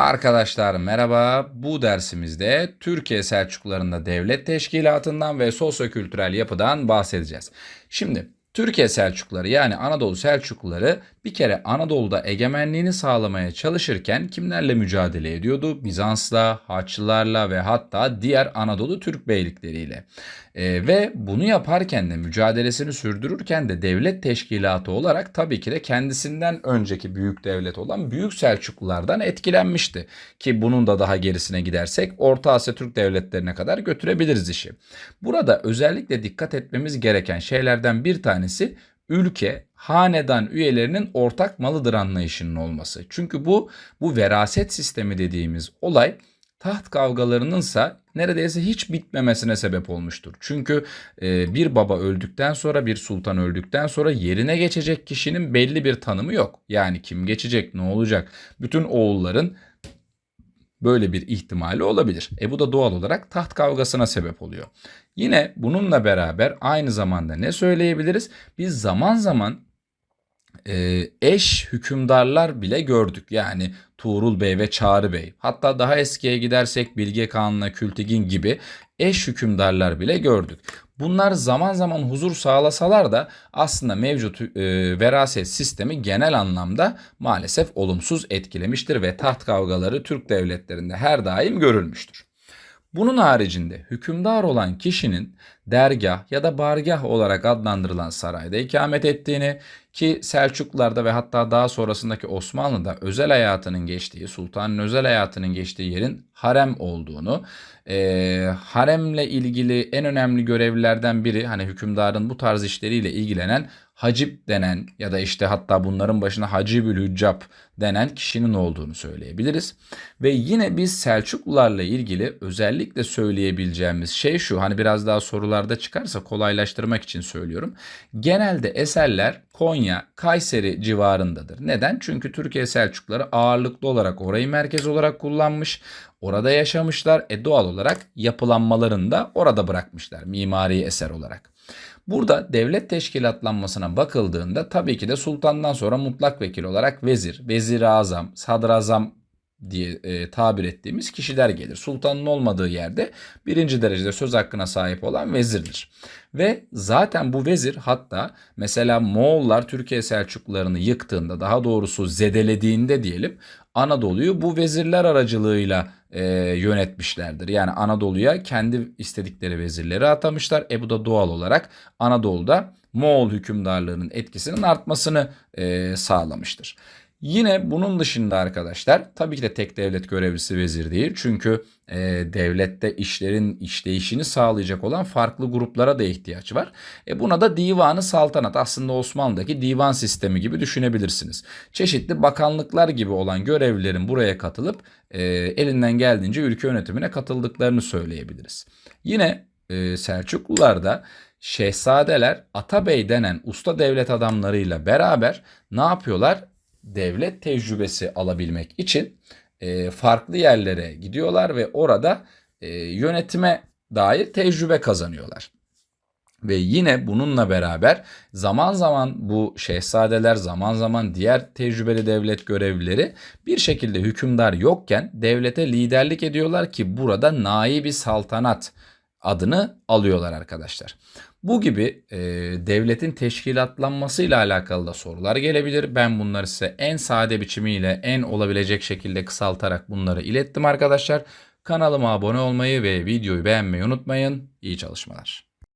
Arkadaşlar merhaba. Bu dersimizde Türkiye Selçuklularında devlet teşkilatından ve sosyokültürel yapıdan bahsedeceğiz. Şimdi Türkiye Selçukluları yani Anadolu Selçukluları bir kere Anadolu'da egemenliğini sağlamaya çalışırken kimlerle mücadele ediyordu? Bizans'la, Haçlılarla ve hatta diğer Anadolu Türk beylikleriyle. Ee, ve bunu yaparken de mücadelesini sürdürürken de devlet teşkilatı olarak tabii ki de kendisinden önceki büyük devlet olan Büyük Selçuklulardan etkilenmişti. Ki bunun da daha gerisine gidersek Orta Asya Türk devletlerine kadar götürebiliriz işi. Burada özellikle dikkat etmemiz gereken şeylerden bir tanesi ülke hanedan üyelerinin ortak malıdır anlayışının olması. Çünkü bu bu veraset sistemi dediğimiz olay taht kavgalarınınsa neredeyse hiç bitmemesine sebep olmuştur. Çünkü e, bir baba öldükten sonra bir sultan öldükten sonra yerine geçecek kişinin belli bir tanımı yok. Yani kim geçecek ne olacak bütün oğulların böyle bir ihtimali olabilir. E bu da doğal olarak taht kavgasına sebep oluyor. Yine bununla beraber aynı zamanda ne söyleyebiliriz? Biz zaman zaman eş hükümdarlar bile gördük. Yani Tuğrul Bey ve Çağrı Bey. Hatta daha eskiye gidersek Bilge Kağan'la Kültigin gibi eş hükümdarlar bile gördük. Bunlar zaman zaman huzur sağlasalar da aslında mevcut e, veraset sistemi genel anlamda maalesef olumsuz etkilemiştir ve taht kavgaları Türk devletlerinde her daim görülmüştür. Bunun haricinde hükümdar olan kişinin dergah ya da bargah olarak adlandırılan sarayda ikamet ettiğini ki Selçuklularda ve hatta daha sonrasındaki Osmanlı'da özel hayatının geçtiği, sultanın özel hayatının geçtiği yerin harem olduğunu, e, haremle ilgili en önemli görevlilerden biri hani hükümdarın bu tarz işleriyle ilgilenen hacip denen ya da işte hatta bunların başına hacibül hüccab denen kişinin olduğunu söyleyebiliriz. Ve yine biz Selçuklularla ilgili özellikle söyleyebileceğimiz şey şu hani biraz daha sorularda çıkarsa kolaylaştırmak için söylüyorum. Genelde eserler Konya, Kayseri civarındadır. Neden? Çünkü Türkiye Selçukluları ağırlıklı olarak orayı merkez olarak kullanmış. Orada yaşamışlar. E doğal olarak yapılanmalarını da orada bırakmışlar mimari eser olarak. Burada devlet teşkilatlanmasına bakıldığında tabii ki de sultandan sonra mutlak vekil olarak vezir, vezir-i azam, sadrazam diye e, tabir ettiğimiz kişiler gelir. Sultanın olmadığı yerde birinci derecede söz hakkına sahip olan vezirdir. Ve zaten bu vezir hatta mesela Moğollar Türkiye Selçuklularını yıktığında daha doğrusu zedelediğinde diyelim Anadolu'yu bu vezirler aracılığıyla e, yönetmişlerdir. Yani Anadolu'ya kendi istedikleri vezirleri atamışlar. E bu da doğal olarak Anadolu'da Moğol hükümdarlığının etkisinin artmasını e, sağlamıştır. Yine bunun dışında arkadaşlar tabii ki de tek devlet görevlisi vezir değil. Çünkü e, devlette işlerin işleyişini sağlayacak olan farklı gruplara da ihtiyaç var. E, buna da divanı saltanat aslında Osmanlı'daki divan sistemi gibi düşünebilirsiniz. Çeşitli bakanlıklar gibi olan görevlilerin buraya katılıp e, elinden geldiğince ülke yönetimine katıldıklarını söyleyebiliriz. Yine e, Selçuklularda şehzadeler Atabey denen usta devlet adamlarıyla beraber ne yapıyorlar? Devlet tecrübesi alabilmek için e, farklı yerlere gidiyorlar ve orada e, yönetime dair tecrübe kazanıyorlar. Ve yine bununla beraber zaman zaman bu şehzadeler zaman zaman diğer tecrübeli devlet görevlileri bir şekilde hükümdar yokken devlete liderlik ediyorlar ki burada naibi saltanat adını alıyorlar arkadaşlar. Bu gibi e, devletin teşkilatlanmasıyla alakalı da sorular gelebilir. Ben bunları size en sade biçimiyle en olabilecek şekilde kısaltarak bunları ilettim arkadaşlar. Kanalıma abone olmayı ve videoyu beğenmeyi unutmayın. İyi çalışmalar.